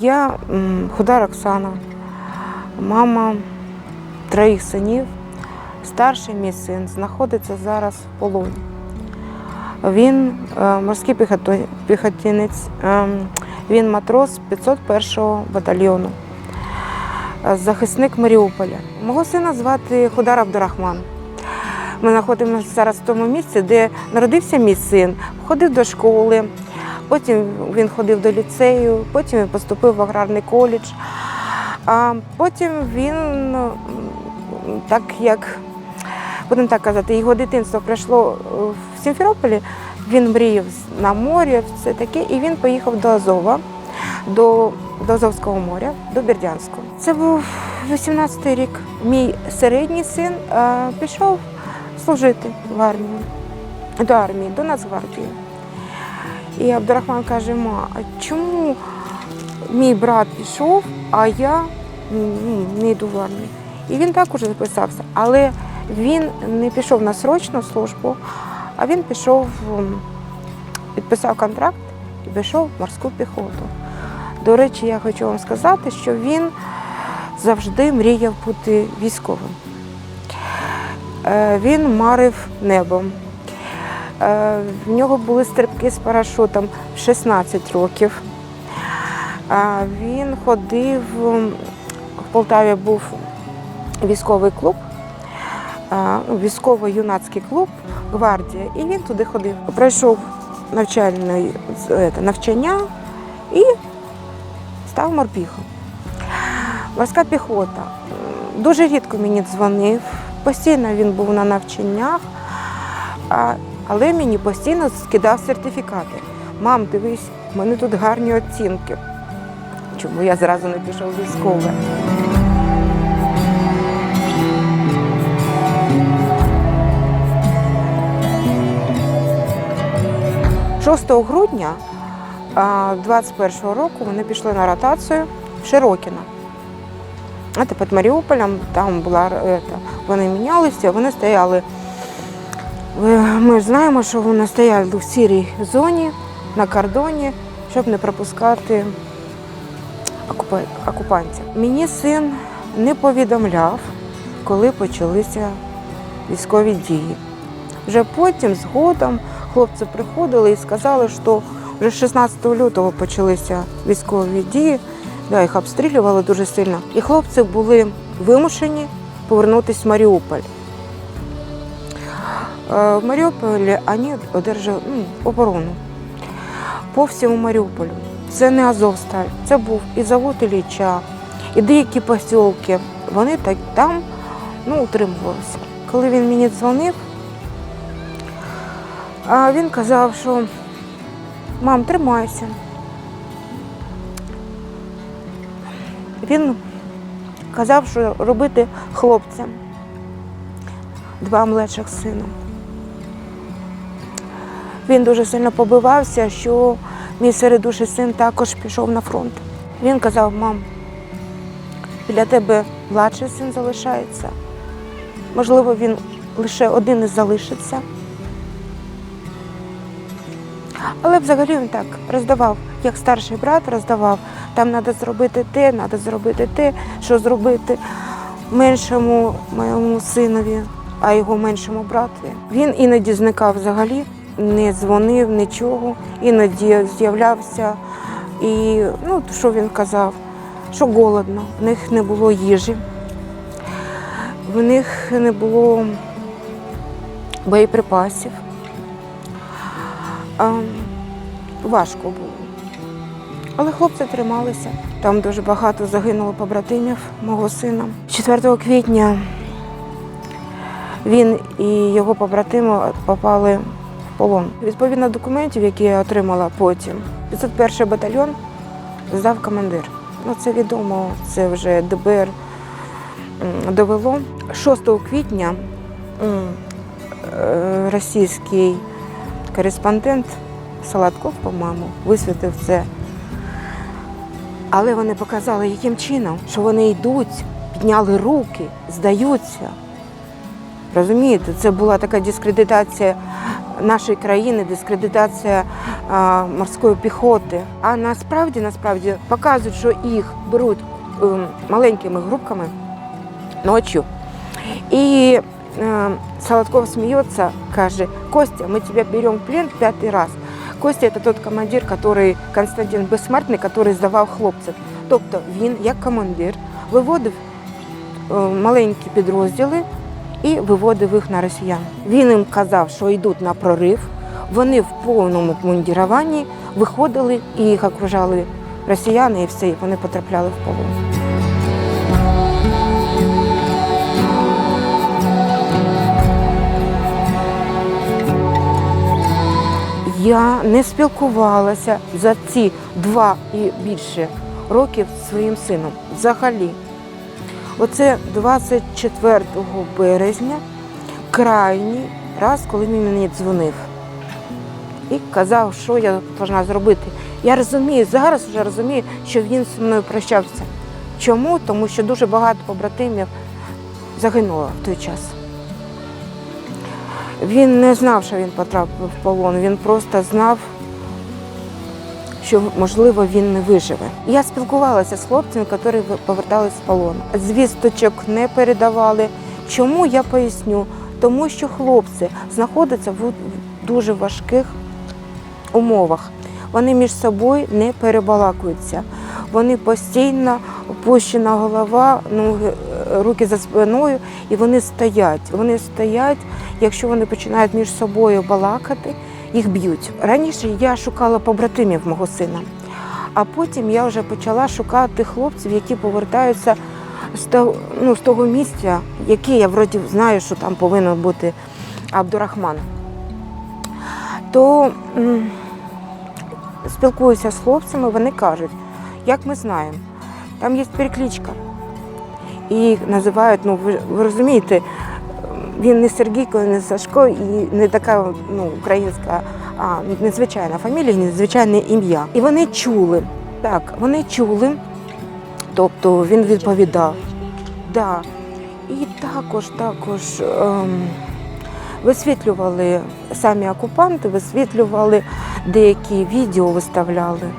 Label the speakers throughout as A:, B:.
A: Я худа Оксана, мама троїх синів. Старший мій син знаходиться зараз в полоні. Він е, морський піхотинець, е, він матрос 501-го батальйону, е, захисник Маріуполя. Мого сина звати Худар Абдурахман. Ми знаходимося зараз в тому місці, де народився мій син, ходив до школи, потім він ходив до ліцею, потім він поступив в аграрний коледж. А потім він, так як, будемо так казати, його дитинство пройшло е, в Сімферополі, він мріяв на морі, все таке, і він поїхав до Азова, до, до Азовського моря, до Бердянського. Це був 18-й рік. Мій середній син е, пішов служити в армію, до армії, до Нацгвардії. І Абдурахман каже: ма, а чому мій брат пішов, а я не йду в армію? І він також записався, але він не пішов на срочну службу, а він пішов, підписав контракт і пішов в морську піхоту. До речі, я хочу вам сказати, що він завжди мріяв бути військовим. Е, Він марив небом. Е, В нього були стрибки з парашутом в 16 років. Він ходив в Полтаві був військовий клуб, ну, військово-юнацький клуб Гвардія, і він туди ходив. Пройшов навчальне е, навчання і став морпіхом. Морська піхота. Дуже рідко мені дзвонив, постійно він був на навчаннях, але мені постійно скидав сертифікати. Мам, дивись, в мене тут гарні оцінки. Чому я зразу не пішов військове? – 6 грудня 21-го року вони пішли на ротацію в Широкіно. Це під Маріуполем, там була е, вони мінялися, вони стояли. Ви- Ми знаємо, що вони стояли в сірій зоні на кордоні, щоб не пропускати окупа- окупантів. Мені син не повідомляв, коли почалися військові дії. Вже потім, згодом, хлопці приходили і сказали, що вже 16 лютого почалися військові дії, да, їх обстрілювали дуже сильно. І хлопці були вимушені повернутися в Маріуполь. Е, В Маріуполі вони одержали ну, оборону по всьому Маріуполю. Це не Азовсталь, це був і завод Ілліча, і деякі посілки. Вони так там ну, утримувалися. Коли він мені дзвонив, він казав, що мам, тримайся. Він казав, що робити хлопцям два младших сина. Він дуже сильно побивався, що мій середуший син також пішов на фронт. Він казав, мам, біля тебе младший син залишається. Можливо, він лише один і залишиться. Але взагалі він так роздавав, як старший брат роздавав. Там треба зробити те, треба зробити те, що зробити меншому моєму синові, а його меншому братові. Він іноді зникав взагалі, не дзвонив, нічого, іноді з'являвся. І ну, що він казав? Що голодно, в них не було їжі, в них не було боєприпасів. А, важко було. Але хлопці трималися. Там дуже багато загинуло побратимів мого сина. 4 квітня він і його побратими попали полон. Відповідно документів, які я отримала потім, 501 батальйон здав командир. Ну, це відомо, це вже ДБР довело. 6 квітня е, російський кореспондент Салатков, по-моєму, висвітив це. Але вони показали, яким чином, що вони йдуть, підняли руки, здаються. Розумієте, це була така дискредитація нашої країни, дискредитація а, морської піхоти. А насправді насправді показують, що їх беруть ем, маленькими групками ночі. І е, Солодков смеется, каже, Костя, мы тебя берем в плен пятый раз. Костя це тот командир, який Константин Безсмертний, який здавав хлопців. Тобто він, як командир, виводив е, маленькі підрозділи і виводив їх на росіян. Він їм казав, що йдуть на прорив. Вони в повному мундіруванні виходили і їх окружали росіяни, і все, і вони потрапляли в полон. Я не спілкувалася за ці два і більше років зі своїм сином. Взагалі, оце 24 березня, крайній раз, коли він мені дзвонив і казав, що я повинна зробити. Я розумію, зараз вже розумію, що він зі мною прощався. Чому? Тому що дуже багато побратимів загинуло в той час. Він не знав, що він потрапив в полон. Він просто знав, що можливо він не виживе. Я спілкувалася з хлопцями, які поверталися з полону. Звісточок не передавали. Чому я поясню? Тому що хлопці знаходяться в дуже важких умовах. Вони між собою не перебалакуються. Вони постійно опущена голова, ноги, руки за спиною, і вони стоять. Вони стоять, якщо вони починають між собою балакати, їх б'ють. Раніше я шукала побратимів мого сина, а потім я вже почала шукати хлопців, які повертаються з того, ну, з того місця, яке я вроді знаю, що там повинен бути Абдурахман. То м, спілкуюся з хлопцями, вони кажуть, як ми знаємо, там є перекличка. І називають, ну ви, ви розумієте, він не Сергійко, не Сашко і не така ну, українська, а незвичайна фамілія, незвичайне ім'я. І вони чули, так, вони чули, тобто він відповідав. Да. І також, також ем, висвітлювали самі окупанти, висвітлювали деякі відео виставляли.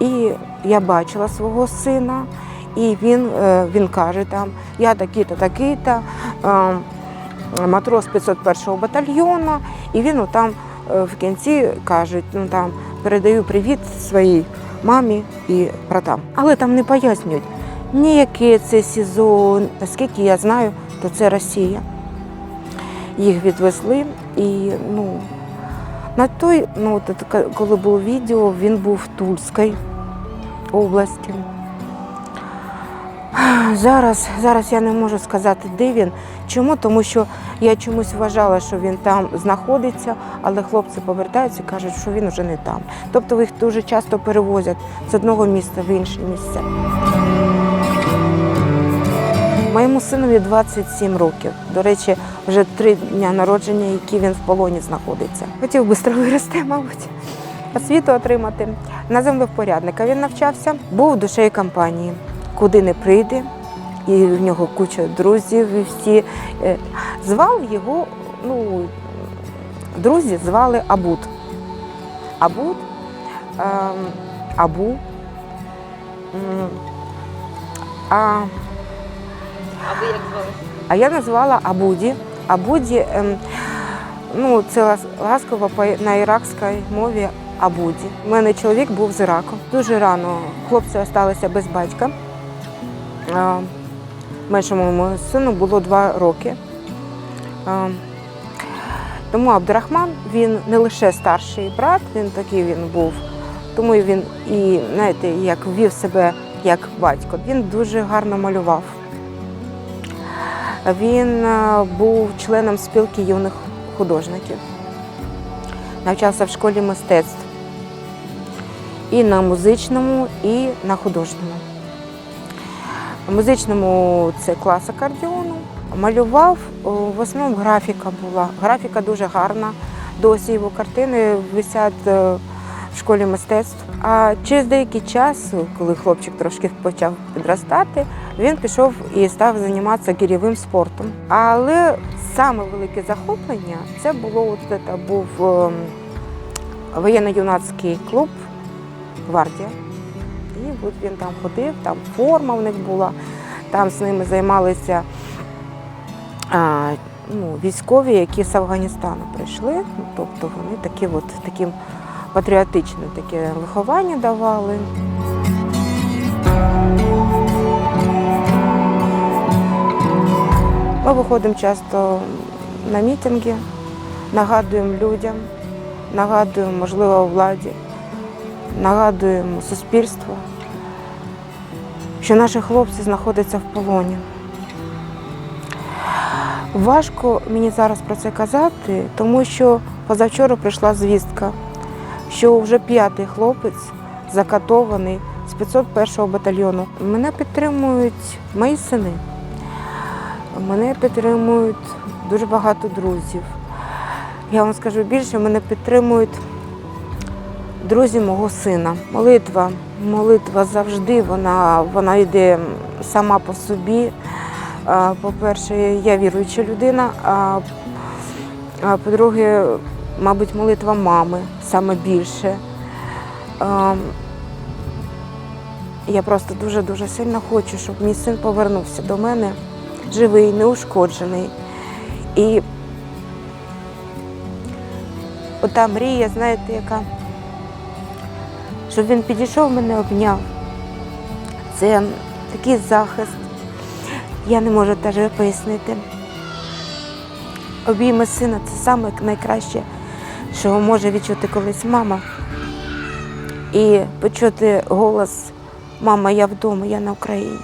A: І я бачила свого сина, і він, е, він каже там, я такий-то, такий-то, е, матрос 501-го батальйону, і він там в кінці каже, ну там передаю привіт своїй мамі і братам. Але там не пояснюють, ніяке це СІЗО, наскільки я знаю, то це Росія. Їх відвезли і ну. На той, ну коли було відео, він був в Тульській області. Зараз, зараз я не можу сказати, де він. Чому? Тому що я чомусь вважала, що він там знаходиться, але хлопці повертаються і кажуть, що він вже не там. Тобто їх дуже часто перевозять з одного міста в інше місце. Моєму синові 27 років. До речі, вже три дня народження, які він в полоні знаходиться. Хотів швидко вирости, мабуть, освіту отримати. На землевпорядника він навчався, був душею компанії, куди не прийде, і в нього куча друзів, і всі е, звали його, ну, друзі звали Абут. Абут, ем, Абу. А
B: А ви як звали?
A: А я назвала Абуді. Абуді, ем, ну це лас- ласково на іракській мові Абуді. У мене чоловік був з Іраку. Дуже рано хлопці залишилися без батька. Меншому сину було два роки. Тому Абдурахман він не лише старший брат, він такий він був. Тому він і знаєте, як вів себе як батько. Він дуже гарно малював. Він був членом спілки юних художників, навчався в школі мистецтв і на музичному, і на художньому. Музичному це клас акордіону. Малював, в основному графіка була. Графіка дуже гарна. Досі його картини висять е, в школі мистецтв. А через деякий час, коли хлопчик трошки почав підростати, він пішов і став займатися гірєвим спортом. Але саме велике захоплення це було от це, був ем, воєнно-юнацький клуб Гвардія. От він там ходив, там форма в них була, там з ними займалися а, ну, військові, які з Афганістану прийшли. Тобто вони такі от, таким патріотичне таке виховання давали. Ми виходимо часто на мітинги, нагадуємо людям, нагадуємо, можливо, владі, нагадуємо суспільству, що наші хлопці знаходяться в полоні. Важко мені зараз про це казати, тому що позавчора прийшла звістка, що вже п'ятий хлопець закатований з 501-го батальйону. Мене підтримують мої сини. Мене підтримують дуже багато друзів. Я вам скажу більше, мене підтримують друзі мого сина. Молитва. Молитва завжди вона, вона йде сама по собі. По-перше, я віруюча людина, а по-друге, мабуть, молитва мами саме більше. Я просто дуже-дуже сильно хочу, щоб мій син повернувся до мене живий, неушкоджений. І ота мрія, знаєте, яка, щоб він підійшов мене, обняв. Це такий захист. Я не можу теж пояснити. Обійми сина це саме найкраще, що може відчути колись мама. І почути голос Мама, я вдома, я на Україні.